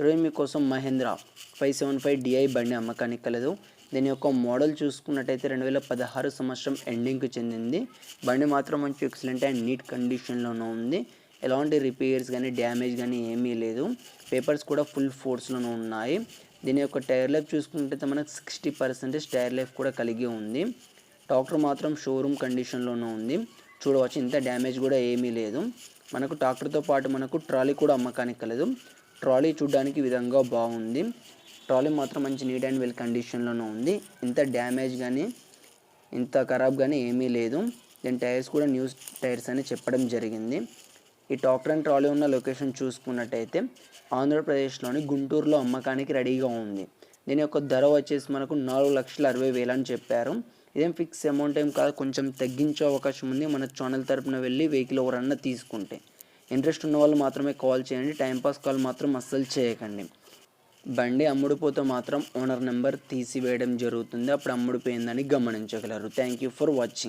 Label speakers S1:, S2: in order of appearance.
S1: ఇరవై మీకోసం Mahindra five seven five DI బండి అమ్మకానికి కలదు. దీని యొక్క మోడల్ చూసుకున్నట్టయితే రెండు వేల పదహారు సంవత్సరం ఎండింగ్కి చెందింది. బండి మాత్రం మంచి ఎక్సలెంట్ అండ్ నీట్ కండిషన్లోనే ఉంది. ఎలాంటి రిపేర్స్ కానీ డ్యామేజ్ కానీ ఏమీ లేదు. పేపర్స్ కూడా ఫుల్ ఫోర్స్లోనే ఉన్నాయి. దీని యొక్క టైర్ లైఫ్ చూసుకున్నట్టయితే మనకు సిక్స్టీ పర్సెంటేజ్ టైర్ లైఫ్ కూడా కలిగి ఉంది. టాక్టర్ మాత్రం షోరూమ్ కండిషన్లోనే ఉంది. చూడవచ్చు ఇంత డ్యామేజ్ కూడా ఏమీ లేదు. మనకు ట్రాక్టర్తో పాటు మనకు ట్రాలీ కూడా అమ్మకానికి కలదు. ట్రాలీ చూడడానికి విధంగా బాగుంది. ట్రాలీ మాత్రం మంచి నీట్ అండ్ వెల్ కండిషన్లోనే ఉంది. ఇంత డ్యామేజ్ కానీ ఇంత ఖరాబ్ కానీ ఏమీ లేదు. దీని టైర్స్ కూడా న్యూస్ టైర్స్ అని చెప్పడం జరిగింది. ఈ టాక్టర్ అండ్ ట్రాలీ ఉన్న లొకేషన్ చూసుకున్నట్టయితే ఆంధ్రప్రదేశ్లోని గుంటూరులో అమ్మకానికి రెడీగా ఉంది. దీని యొక్క ధర వచ్చేసి మనకు నాలుగు లక్షల అరవై వేలు అని చెప్పారు. ఇదేం ఫిక్స్ అమౌంట్ ఏం కాదు. కొంచెం తగ్గించే అవకాశం ఉంది. మన ఛానల్ తరపున వెళ్ళి వెహికల్ ఎవరన్నా తీసుకుంటే. ఇంట్రెస్ట్ ఉన్న వాళ్ళు మాత్రమే కాల్ చేయండి. టైంపాస్ కాల్ మాత్రం అస్సలు చేయకండి. బండి అమ్ముడుపోతే మాత్రం ఓనర్ నెంబర్ తీసివేయడం జరుగుతుంది. అప్పుడు అమ్ముడుపోయిందని గమనించగలరు. Thank you for watching